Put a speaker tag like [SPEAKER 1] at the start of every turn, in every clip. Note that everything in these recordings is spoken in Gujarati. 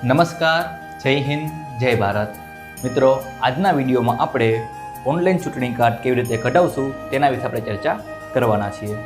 [SPEAKER 1] નમસ્કાર, જય હિન્દ, જય ભારત. મિત્રો, આજના વિડીયોમાં આપણે ઓનલાઈન ચૂંટણી કાર્ડ કેવી રીતે કઢાવશું તેના વિશે આપણે ચર્ચા કરવાના છીએ.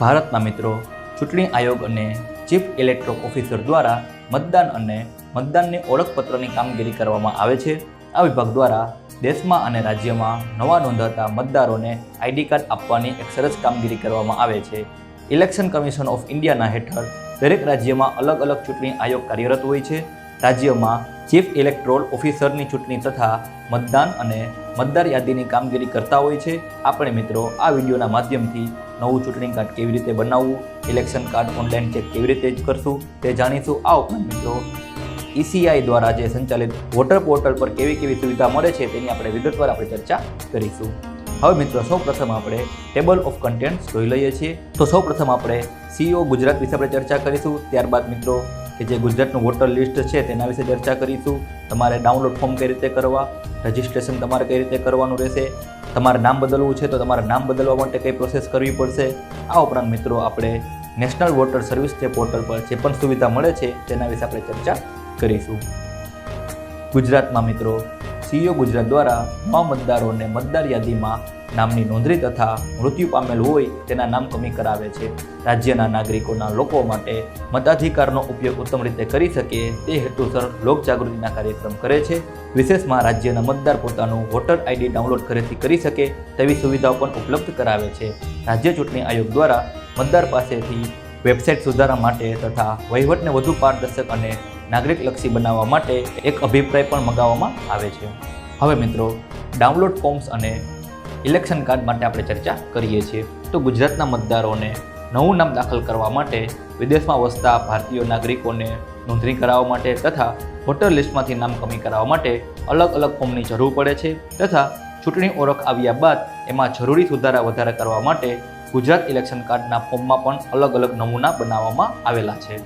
[SPEAKER 1] ભારતના મિત્રો, ચૂંટણી આયોગ અને ચીફ ઇલેક્ટ્રો ઓફિસર દ્વારા મતદાન અને મતદાનની ઓળખપત્રની કામગીરી કરવામાં આવે છે. આ વિભાગ દ્વારા દેશમાં અને રાજ્યમાં નવા નોંધાતા મતદારોને આઈડી કાર્ડ આપવાની એક સરસ કામગીરી કરવામાં આવે છે. ઇલેક્શન કમિશન ઓફ ઇન્ડિયાના હેઠળ દરેક રાજ્યમાં અલગ અલગ ચૂંટણી આયોગ કાર્યરત હોય છે. રાજ્યમાં ચીફ ઇલેક્ટ્રોલ ઓફિસરની ચૂંટણી તથા મતદાન અને મતદાર યાદીની કામગીરી કરતા હોય છે. આપણે મિત્રો, આ વિડીયોના માધ્યમથી નવું ચૂંટણી કાર્ડ કેવી રીતે બનાવવું, ઇલેક્શન કાર્ડ ઓનલાઈન ચેક કેવી રીતે કરશું તે જાણીશું. આ ઉપરાંત મિત્રો ઈસીઆઈ દ્વારા જે સંચાલિત વોટર પોર્ટલ પર કેવી કેવી સુવિધા મળે છે તેની આપણે વિગતવાર આપણે ચર્ચા કરીશું. હવે મિત્રો સૌ પ્રથમ આપણે ટેબલ ઓફ કન્ટેન્ટ જોઈ લઈએ છીએ. તો સૌ પ્રથમ આપણે સીઓ ગુજરાત વિશે આપણે ચર્ચા કરીશું. ત્યારબાદ મિત્રો, કે જે ગુજરાતનું વોટર લિસ્ટ છે તેના વિશે ચર્ચા કરીશું. તમારે ડાઉનલોડ ફોર્મ કઈ રીતે કરવા, રજિસ્ટ્રેશન તમારે કઈ રીતે કરવાનું રહેશે, તમારે નામ બદલવું છે તો તમારે નામ બદલવા માટે કઈ પ્રોસેસ કરવી પડશે. આ ઉપરાંત મિત્રો, આપણે નેશનલ વોટર સર્વિસ જે પોર્ટલ પર જે પણ સુવિધા મળે છે તેના વિશે આપણે ચર્ચા કરીશું. ગુજરાતમાં મિત્રો સીઓ ગુજરાત દ્વારા નવા મતદારોને મતદાર યાદીમાં નામની નોંધણી તથા મૃત્યુ પામેલ હોય તેના નામ કમી કરાવે છે. રાજ્યના નાગરિકોના લોકો માટે મતાધિકારનો ઉપયોગ ઉત્તમ રીતે કરી શકે તે હેતુસર લોકજાગૃતિના કાર્યક્રમ કરે છે. વિશેષમાં રાજ્યના મતદાર પોતાનું વોટર આઈડી ડાઉનલોડ ઘરેથી કરી શકે તેવી સુવિધાઓ પણ ઉપલબ્ધ કરાવે છે. રાજ્ય ચૂંટણી આયોગ દ્વારા મતદાર પાસેથી વેબસાઇટ સુધારા માટે તથા વહીવટને વધુ પારદર્શક અને નાગરિકલક્ષી બનાવવા માટે એક અભિપ્રાય પણ મંગાવવામાં આવે છે. હવે મિત્રો, ડાઉનલોડ ફોર્મ્સ અને ઇલેક્શન કાર્ડ માટે આપણે ચર્ચા કરીએ છીએ. તો ગુજરાતના મતદારોને નવું નામ દાખલ કરવા માટે વિદેશમાં વસતા ભારતીય નાગરિકોને નોંધણી કરાવવા માટે તથા વોટર લિસ્ટમાંથી નામ કમી કરાવવા માટે અલગ અલગ ફોર્મની જરૂર પડે છે તથા ચૂંટણી ઓળખ આવ્યા બાદ એમાં જરૂરી સુધારા વધારા કરવા માટે ગુજરાત ઇલેક્શન કાર્ડના ફોર્મમાં પણ અલગ અલગ નમૂના બનાવવામાં આવેલા છે.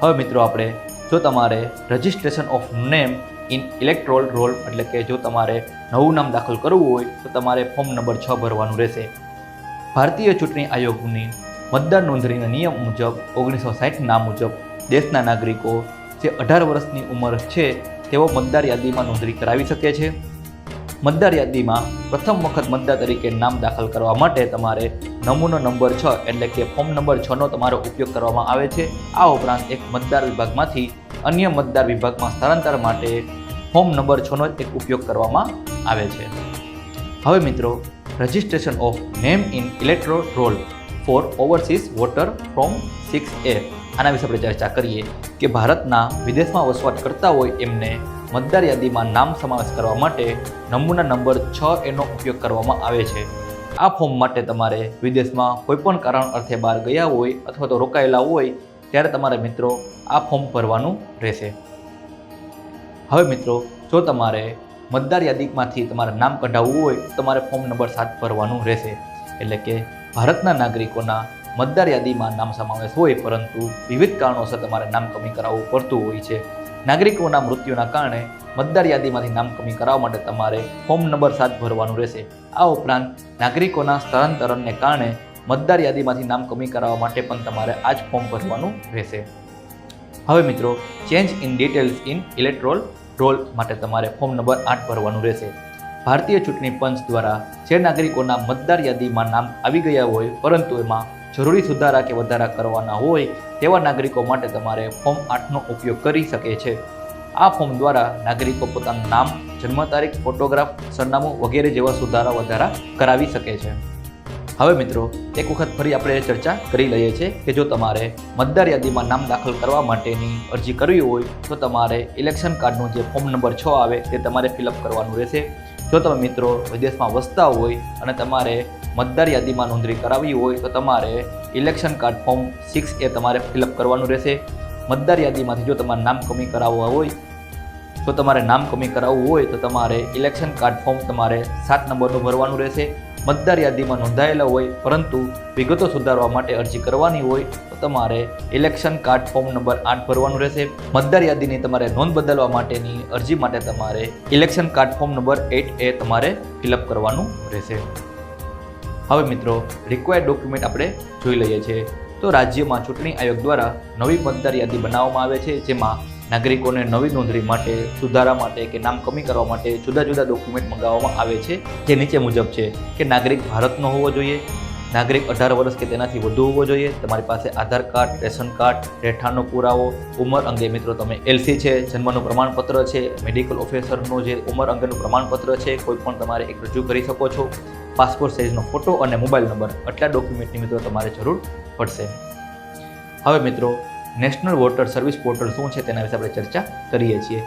[SPEAKER 1] હવે મિત્રો આપણે જો તમારે registration of name in electoral roll એટલે કે જો તમારે નવું નામ દાખલ કરવું હોય તો તમારે ફોર્મ નંબર છ ભરવાનું રહેશે. ભારતીય ચૂંટણી આયોગની મતદાર નોંધણીના નિયમ મુજબ ઓગણીસો સાઠના મુજબ દેશના નાગરિકો જે અઢાર વર્ષની ઉંમર છે તેઓ મતદાર યાદીમાં નોંધણી કરાવી શકે છે. મતદાર યાદીમાં પ્રથમ વખત મતદાર તરીકે નામ દાખલ કરવા માટે તમારે નમૂનો નંબર છ એટલે કે ફોર્મ નંબર છનો તમારો ઉપયોગ કરવામાં આવે છે. આ ઉપરાંત એક મતદાર વિભાગમાંથી અન્ય મતદાર વિભાગમાં સ્થળાંતર માટે ફોર્મ નંબર છનો એક ઉપયોગ કરવામાં આવે છે. હવે મિત્રો registration of name in electoral roll for overseas voter from six A આના વિશે આપણે ચર્ચા કરીએ કે ભારતના વિદેશમાં વસવાટ કરતા હોય એમને મતદાર યાદીમાં નામ સમાવેશ કરવા માટે નમૂના નંબર છ એનો ઉપયોગ કરવામાં આવે છે. આ ફોર્મ માટે તમારે વિદેશમાં કોઈપણ કારણ અર્થે બહાર ગયા હોય અથવા તો રોકાયેલા હોય ત્યારે તમારે મિત્રો આ ફોર્મ ભરવાનું રહેશે. હવે મિત્રો, જો તમારે મતદાર યાદીમાંથી તમારે નામ કઢાવવું હોય તમારે ફોર્મ નંબર સાત ભરવાનું રહેશે. એટલે કે ભારતના નાગરિકોના મતદાર યાદીમાં નામ સમાવેશ હોય પરંતુ વિવિધ કારણોસર તમારે નામ કમી કરાવવું પડતું હોય છે. નાગરિકોના મૃત્યુના કારણે મતદાર યાદીમાંથી નામ કમી કરાવવા માટે તમારે ફોર્મ નંબર સાત ભરવાનું રહેશે. આ ઉપરાંત નાગરિકોના સ્થળાંતરણને કારણે મતદાર યાદીમાંથી નામ કમી કરાવવા માટે પણ તમારે આ જ ફોર્મ ભરવાનું રહેશે. હવે મિત્રો, change in details in electoral roll માટે તમારે ફોર્મ નંબર આઠ ભરવાનું રહેશે. ભારતીય ચૂંટણી પંચ દ્વારા જે નાગરિકોના મતદાર યાદીમાં નામ આવી ગયા હોય, પરંતુ એમાં જરૂરી સુધારા કે વધારા કરવાના હોય તેવા નાગરિકો માટે તમારે ફોર્મ આઠનો ઉપયોગ કરી શકે છે. આ ફોર્મ દ્વારા નાગરિકો પોતાનું નામ, જન્મ તારીખ ફોટોગ્રાફ સરનામું વગેરે જેવા સુધારા વધારા કરાવી શકે છે. હવે મિત્રો, એક વખત ફરી આપણે ચર્ચા કરી લઈએ છીએ કે જો તમારે મતદાર યાદીમાં નામ દાખલ કરવા માટેની અરજી કરવી હોય, તો તમારે ઇલેક્શન કાર્ડનું જે ફોર્મ નંબર છ આવે તે તમારે ફિલઅપ કરવાનું રહેશે. જો તમે મિત્રો વિદેશમાં વસતા હોય અને તમારે મતદાર યાદીમાં નોંધણી કરાવવી હોય તો તમારે election card form six A તમારે ફિલઅપ કરવાનું રહેશે. મતદાર યાદીમાંથી જો તમારે નામ કમી કરાવવા હોય, જો તમારે નામ કમી કરાવવું હોય તો તમારે ઇલેક્શન કાર્ડ ફોર્મ તમારે સાત નંબરનું ભરવાનું રહેશે. મતદાર યાદીમાં નોંધાયેલા હોય, પરંતુ વિગતો સુધારવા માટે અરજી કરવાની હોય તો તમારે ઇલેક્શન કાર્ડ ફોર્મ નંબર આઠ ભરવાનું રહેશે. મતદાર યાદીની તમારે નોંધ બદલવા માટેની અરજી માટે તમારે election card form number eight A તમારે ફિલઅપ કરવાનું રહેશે. હવે મિત્રો રિક્વાયર્ડ ડોક્યુમેન્ટ આપણે જોઈ લઈએ છીએ. તો રાજ્યમાં ચૂંટણી આયોગ દ્વારા નવી મતદાર યાદી બનાવવામાં આવે છે, જેમાં નાગરિકોને નવી નોંધણી માટે, સુધારા માટે કે નામ કમી કરવા માટે જુદા જુદા ડોક્યુમેન્ટ મંગાવવામાં આવે છે. જે નીચે મુજબ છે કે નાગરિક ભારતનો હોવો જોઈએ નાગરિક અઢાર વર્ષ કે તેનાથી વધુ હોવો જોઈએ. તમારી પાસે આધાર કાર્ડ, રેશન કાર્ડ, રહેઠાણનો પુરાવો, ઉંમર અંગે મિત્રો તમે એલસી છે, જન્મનું પ્રમાણપત્ર છે મેડિકલ ઓફિસરનું જે ઉંમર અંગેનું પ્રમાણપત્ર છે, કોઈ પણ તમારે એક રજૂ કરી શકો છો. પાસપોર્ટ સાઇઝનો ફોટો અને મોબાઈલ નંબર આટલા ડોક્યુમેન્ટની મિત્રો તમારે જરૂર પડશે. હવે મિત્રો નેશનલ વોટર સર્વિસ પોર્ટલ શું છે તેના વિશે આપણે ચર્ચા કરીએ છીએ.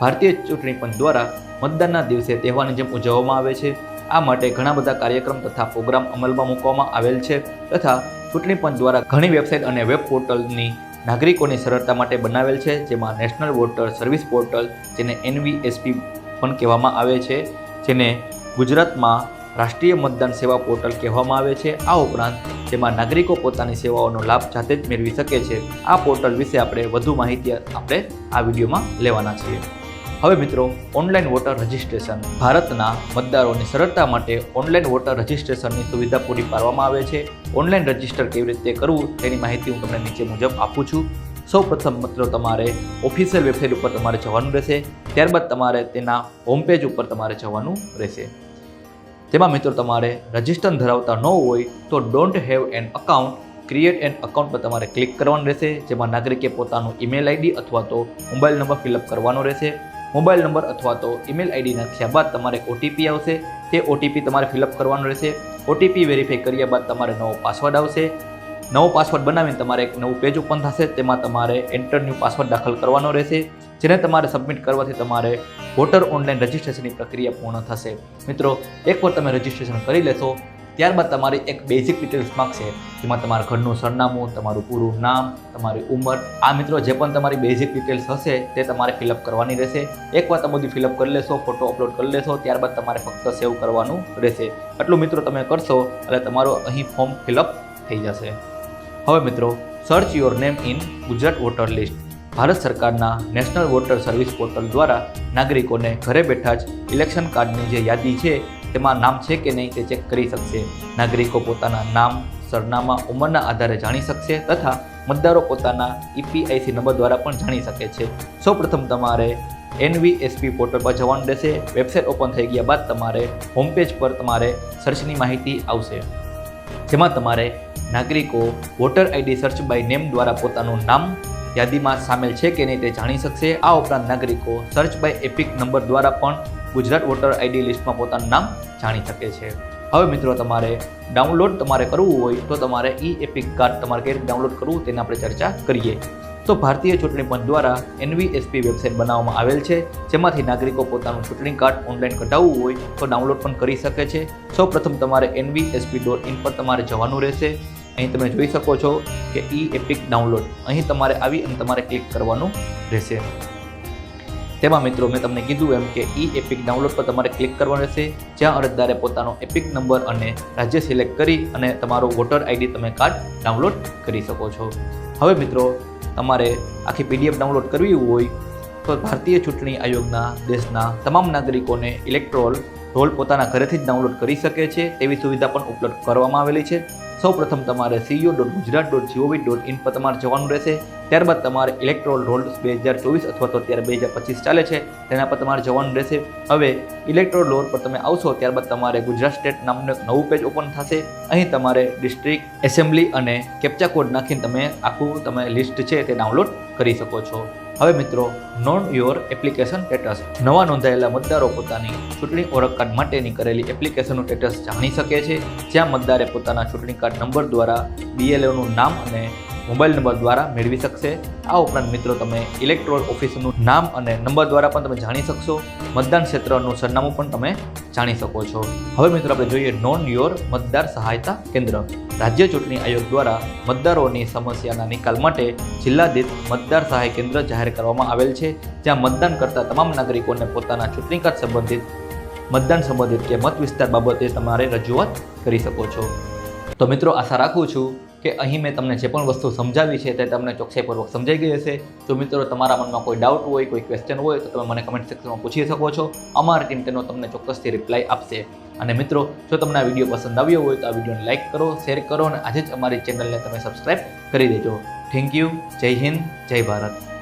[SPEAKER 1] ભારતીય ચૂંટણી પંચ દ્વારા મતદાનના દિવસે તહેવારની જેમ ઉજવવામાં આવે છે. આ માટે ઘણા બધા કાર્યક્રમ તથા પ્રોગ્રામ અમલમાં મૂકવામાં આવેલ છે તથા ચૂંટણી પંચ દ્વારા ઘણી વેબસાઇટ અને વેબ પોર્ટલની નાગરિકોની સરળતા માટે બનાવેલ છે, જેમાં નેશનલ વોટર સર્વિસ પોર્ટલ, જેને એનવીએસપી પણ કહેવામાં આવે છે, જેને ગુજરાતમાં રાષ્ટ્રીય મતદાન સેવા પોર્ટલ કહેવામાં આવે છે. આ ઉપરાંત જેમાં નાગરિકો પોતાની સેવાઓનો લાભ જાતે જ મેળવી શકે છે. આ પોર્ટલ વિશે આપણે વધુ માહિતી આપણે આ વિડીયોમાં લેવાના છીએ. હવે મિત્રો ઓનલાઈન વોટર રજિસ્ટ્રેશન ભારતના મતદારોની સરળતા માટે ઓનલાઈન વોટર રજિસ્ટ્રેશનની સુવિધા પૂરી પાડવામાં આવે છે. ઓનલાઈન રજિસ્ટર કેવી રીતે કરવું તેની માહિતી હું તમને નીચે મુજબ આપું છું. સૌ પ્રથમ મિત્રો, તમારે ઓફિશિયલ વેબસાઇટ ઉપર તમારે જવાનું રહેશે. ત્યારબાદ તમારે તેના હોમ પેજ ઉપર તમારે જવાનું રહેશે. તેમાં મિત્રો, તમારે રજિસ્ટર ધરાવતા ન હોય તો don't have an account create an account પર તમારે ક્લિક કરવાનું રહેશે. જેમાં નાગરિકે પોતાનું ઈમેલ આઈડી અથવા તો મોબાઈલ નંબર ફિલઅપ કરવાનો રહેશે. મોબાઈલ નંબર અથવા તો ઈમેલ આઈડી નાખ્યા બાદ તમારે ઓટીપી આવશે. તે ઓટીપી તમારે ફિલઅપ કરવાનો રહેશે. ઓટીપી વેરીફાઈ કર્યા બાદ તમારે નવો પાસવર્ડ આવશે. નવો પાસવર્ડ બનાવીને તમારે એક નવું પેજ ઓપન થશે. તેમાં તમારે એન્ટર ન્યૂ પાસવર્ડ દાખલ કરવાનો રહેશે. જેને તમારે સબમિટ કરવાથી તમારે વોટર ઓનલાઈન રજિસ્ટ્રેશનની પ્રક્રિયા પૂર્ણ થશે. મિત્રો, એકવાર તમે રજિસ્ટ્રેશન કરી લેશો ત્યારબાદ તમારી એક બેઝિક ડિટેલ્સ માગશે જેમાં તમારા ઘરનું સરનામું, તમારું પૂરું નામ, તમારી ઉંમર, આ મિત્રો જે પણ તમારી બેઝિક ડિટેલ્સ હશે, તે તમારે ફિલઅપ કરવાની રહેશે. એકવાર તમે બધી ફિલઅપ કરી લેશો ફોટો અપલોડ કરી લેશો, ત્યારબાદ તમારે ફક્ત સેવ કરવાનું રહેશે. આટલું મિત્રો તમે કરશો, એટલે તમારું અહીં ફોર્મ ફિલઅપ થઈ જશે. હવે મિત્રો search your name in Gujarat voter list Bharat સરકારના નેશનલ વોટર સર્વિસ પોર્ટલ દ્વારા નાગરિકોને ઘરે બેઠા જ ઇલેક્શન કાર્ડની જે યાદી છે તેમાં નામ છે કે નહીં તે ચેક કરી શકશે. નાગરિકો પોતાના નામ, સરનામા, ઉંમરના આધારે જાણી શકશે તથા મતદારો પોતાના ઈપીઆઈસી નંબર દ્વારા પણ જાણી શકે છે. સૌપ્રથમ તમારે એનવીએસપી પોર્ટલ પર જવાનું રહેશે. વેબસાઇટ ઓપન થઈ ગયા બાદ તમારે હોમ પેજ પર તમારે સર્ચની માહિતી આવશે. જેમાં તમારે નાગરિકો voter ID search by name દ્વારા પોતાનું નામ, યાદીમાં સામેલ છે કે નહીં તે જાણી શકશે. આ ઉપરાંત નાગરિકો સર્ચ બાય એપિક નંબર દ્વારા પણ ગુજરાત વોટર આઈડી લિસ્ટમાં પોતાનું નામ જાણી શકે છે. હવે મિત્રો તમારે ડાઉનલોડ તમારે કરવું હોય તો તમારે ઈ એપિક કાર્ડ તમારે કઈ રીતે ડાઉનલોડ કરવું તેની આપણે ચર્ચા કરીએ. તો ભારતીય ચૂંટણી પંચ દ્વારા એનવીએસપી વેબસાઇટ બનાવવામાં આવેલ છે, જેમાંથી નાગરિકો પોતાનું ચૂંટણી કાર્ડ ઓનલાઈન કઢાવવું હોય તો ડાઉનલોડ પણ કરી શકે છે. સૌ પ્રથમ તમારે એનવીએસપી ડોટ ઇન પર તમારે જવાનું રહેશે. અહીં તમે જોઈ શકો છો કે ઈ એપિક ડાઉનલોડ. અહીં તમારે આવી અને તમારે ક્લિક કરવાનું રહેશે. તેમાં મિત્રો મેં તમને કીધું એમ કે ઈ એપિક ડાઉનલોડ પર તમારે ક્લિક કરવાનું રહેશે. જ્યાં અરજદારે પોતાનો એપિક નંબર અને રાજ્ય સિલેક્ટ કરી અને તમારો વોટર આઈડી તમે કાર્ડ ડાઉનલોડ કરી શકો છો. હવે મિત્રો, તમારે આખી પીડીએફ ડાઉનલોડ કરવી હોય તો ભારતીય ચૂંટણી આયોગના દેશના તમામ નાગરિકોને ઇલેક્ટ્રોલ રોલ પોતાના ઘરેથી જ ડાઉનલોડ કરી શકે છે. તેવી સુવિધા પણ ઉપલબ્ધ કરવામાં આવેલી છે. સૌ પ્રથમ તમારે CEO dot Gujarat dot GOV dot in પર તમારે જવાનું રહેશે. ત્યારબાદ તમારે ઇલેક્ટ્રોલ રોલ્સ બે હજાર ચોવીસ અથવા તો અત્યારે બે હજાર પચીસ ચાલે છે, તેના પર તમારે જવાનું રહેશે. હવે ઇલેક્ટ્રોલ રોલ પર તમે આવશો, ત્યારબાદ તમારે ગુજરાત સ્ટેટ નામનું એક નવું પેજ ઓપન થશે. અહીં તમારે ડિસ્ટ્રિક્ટ એસેમ્બલી અને કેપ્ચા કોડ નાખીને તમે આખું તમે લિસ્ટ છે તે ડાઉનલોડ કરી શકો છો. હવે મિત્રો નોન યોર એપ્લિકેશન સ્ટેટસ નવા નોંધાયેલા મતદારો પોતાની ચૂંટણી ઓળખ કાર્ડ માટેની કરેલી એપ્લિકેશનનું સ્ટેટસ જાણી શકે છે. જ્યાં મતદારે પોતાના ચૂંટણી કાર્ડ નંબર દ્વારા બીએલઓનું નામ અને મોબાઈલ નંબર દ્વારા મેળવી શકશે. આ ઉપરાંત મિત્રો, તમે ઇલેક્ટ્રોલ ઓફિસનું નામ અને નંબર દ્વારા પણ તમે જાણી શકશો. મતદાન ક્ષેત્રનું સરનામું પણ તમે જાણી શકો છો. હવે મિત્રો, આપણે જોઈએ નોન યોર મતદાર સહાયતા કેન્દ્ર. રાજ્ય ચૂંટણી આયોગ દ્વારા મતદારોની સમસ્યાના નિકાલ માટે જિલ્લા દીઠ મતદાર સહાય કેન્દ્ર જાહેર કરવામાં આવેલ છે, જ્યાં મતદાન કરતા તમામ નાગરિકોને પોતાના ચૂંટણી કાર્ડ સંબંધિત, મતદાન સંબંધિત કે મત વિસ્તાર બાબતે તમારે રજૂઆત કરી શકો છો. તો મિત્રો, આશા રાખું છું કે અહીં મેં તમને જે પણ વસ્તુ સમજાવી છે તે તમને ચોકસાઈપૂર્વક સમજાઈ ગઈ હશે. જો મિત્રો તમારા મનમાં કોઈ ડાઉટ હોય, કોઈ ક્વેશ્ચન હોય, તો તમે મને કમેન્ટ સેક્શનમાં પૂછી શકો છો. અમારી ટીમ તેનો તમને ચોક્કસથી રિપ્લાય આપશે. અને મિત્રો, જો તમને આ વીડિયો પસંદ આવ્યો હોય, તો આ વિડીયોને લાઇક કરો શેર કરો, અને આજે જ અમારી ચેનલને તમે સબસ્ક્રાઈબ કરી દેજો. થેન્ક યુ જય હિન્દ, જય ભારત.